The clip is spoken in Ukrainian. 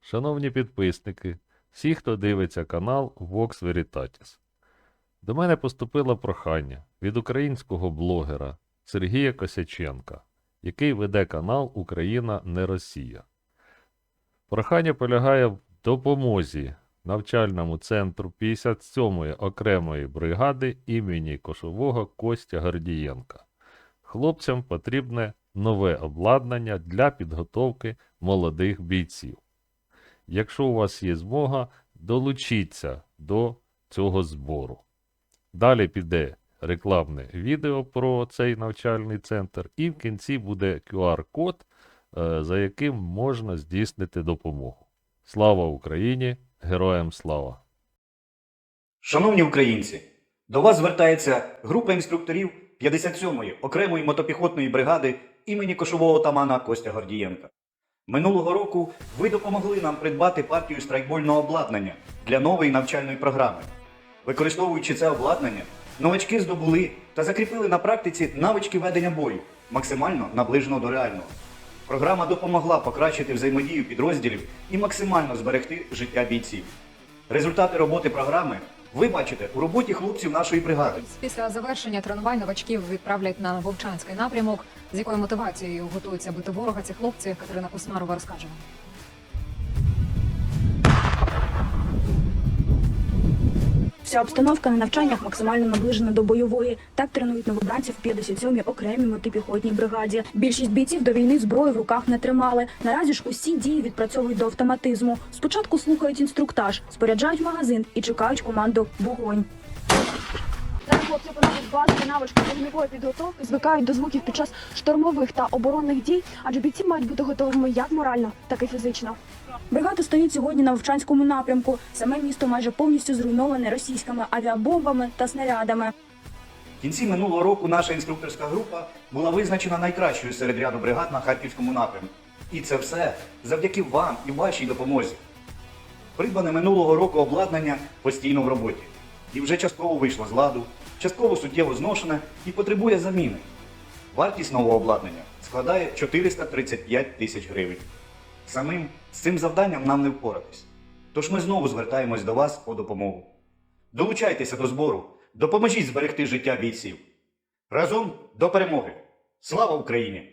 шановні підписники, всі, хто дивиться канал Vox Veritatis. До мене поступило прохання від українського блогера Сергія Косяченка, який веде канал Україна не Росія. Прохання полягає в допомозі навчальному центру 57-ї окремої бригади імені Кошового Костя Гордієнка. Хлопцям потрібне нове обладнання для підготовки молодих бійців. Якщо у вас є змога, долучіться до цього збору. Далі піде рекламне відео про цей навчальний центр, і в кінці буде QR-код, е, за яким можна здійснити допомогу. Слава Україні! Героям слава! Шановні українці, до вас звертається група інструкторів 57-ї окремої мотопіхотної бригади імені кошового отамана Костя Гордієнка. Минулого року ви допомогли нам придбати партію страйкбольного обладнання для нової навчальної програми. Використовуючи це обладнання, новачки здобули та закріпили на практиці навички ведення бою, максимально наближеного до реального. Програма допомогла покращити взаємодію підрозділів і максимально зберегти життя бійців. Результати роботи програми ви бачите у роботі хлопців нашої бригади. Після завершення тренувань новачків відправлять на Вовчанський напрямок. З якою мотивацією готуються бити ворога ці хлопці, Катерина Космарова розкаже. Вся обстановка на навчаннях максимально наближена до бойової. Так тренують новобранців в 57-й окремій мотопіхотній бригаді. Більшість бійців до війни зброю в руках не тримали. Наразі ж усі дії відпрацьовують до автоматизму. Спочатку слухають інструктаж, споряджають магазин і чекають команду вогонь. Зараз хлопці понадуть базові навички вогневої підготовки, звикають до звуків під час штурмових та оборонних дій, адже бійці мають бути готовими як морально, так і фізично. Бригада стоїть сьогодні на Вовчанському напрямку. Саме місто майже повністю зруйноване російськими авіабомбами та снарядами. В кінці минулого року наша інструкторська група була визначена найкращою серед ряду бригад на харківському напрямку. І це все завдяки вам і вашій допомозі. Придбане минулого року обладнання постійно в роботі. І вже частково вийшло з ладу, частково суттєво зношене і потребує заміни. Вартість нового обладнання складає 435 тисяч гривень. Самим з цим завданням нам не впоратись. Тож ми знову звертаємось до вас по допомогу. Долучайтеся до збору, допоможіть зберегти життя бійців. Разом до перемоги! Слава Україні!